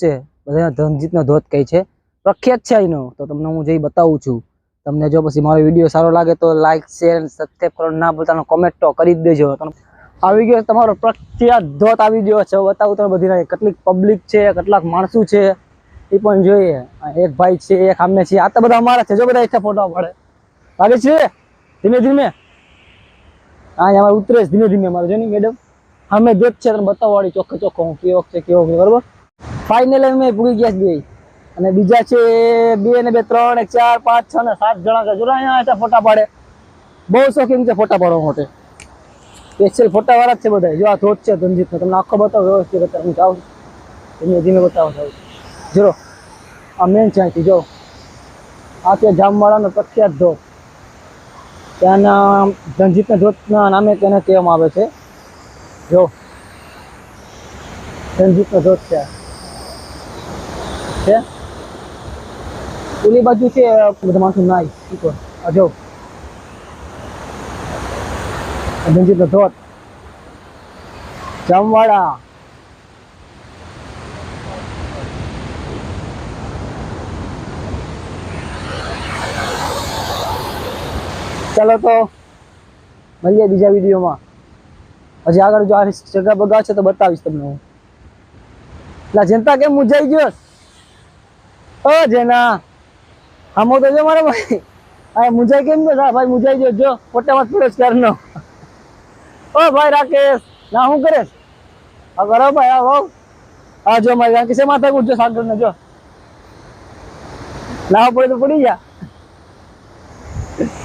છે. બધા ધનજીતનો ધોધ કહે છે. પ્રખ્યાત છે એનો. તો તમને હું જઈ બતાવું છું, તમને જો પછી મારો વીડિયો સારો લાગે તો લાઇક શેર સબસ્ક્રાઈબ કરવાનું ના ભૂલતા કોમેન્ટ તો કરી જ દેજો. તમે આવી ગયો તમારો પ્રખ્યાત ધોત આવી ગયો છે. બતાવું તમે બધી કેટલીક પબ્લિક છે, કેટલાક માણસો છે. એ પણ જોઈએ. એક ભાઈ છે, એક સામે છે. આ તો બધા અમારા છે. જો બધા એકઠા ફોટો પડે. લાગે છે? ધીમે ધીમે. હા અમારે ઉતરે છે ધીમે ધીમે અમારે જો ને મેડમ અમે ધોધ છે. તમને બતાવવાળી ચોખ્ખો ચોખ્ખો હું કેવો છે, કેવો બરોબર? ફાઇનલ અમે પૂરી ગયા બે અને બીજા છે બે ને બે, ત્રણ, એક, ચાર, પાંચ, છ ને સાત જણા છે જોડા અહીંયા ફોટા પાડે. બહુ શોખીન છે ફોટા પાડવા માટે. સ્પેશિયલ ફોટા વાળા જ છે બધા જો આ ધોધ છે ધનજીતનો તમને આખો બતાવો, વ્યવસ્થિત અત્યારે હું જાઉં ધીમે ધીમે બતાવો, જાઉં જો આ મેન છે અહીંથી જો આ તે જામવાળાનો પ્રખ્યાત ધોધ. ત્યાંના ધનજીતના ધોધના નામે તેને કહેવામાં આવે છે. જો ધનજીતનો ધોધ છે. છે? ઓલી બાજુ છે બધા નાય શીખો આ જો. ધોત જામવાળા ચાલો તો, મળીએ બીજા વિડીયોમાં. હજી આગળ જો આ જગા બગા છે તો બતાવીશ તમને હું. એટલે જનતા કેમ મુંજાઈ ગયો? ઓ જેના. આમો તો જો મારો ભાઈ. આ મુંજાઈ કેમ ગયો? ભાઈ, મુંજાઈ જો જો ફોટામાં પુરસ્કારનો. ઓ, ભાઈ, રાકેશ. ના શું કરે આ કરો ભાઈ આ વાવ આ જો, મારી રાકેશે માથા ગુજજો સાગર ને જો. લાવ પડે તો પડી જા.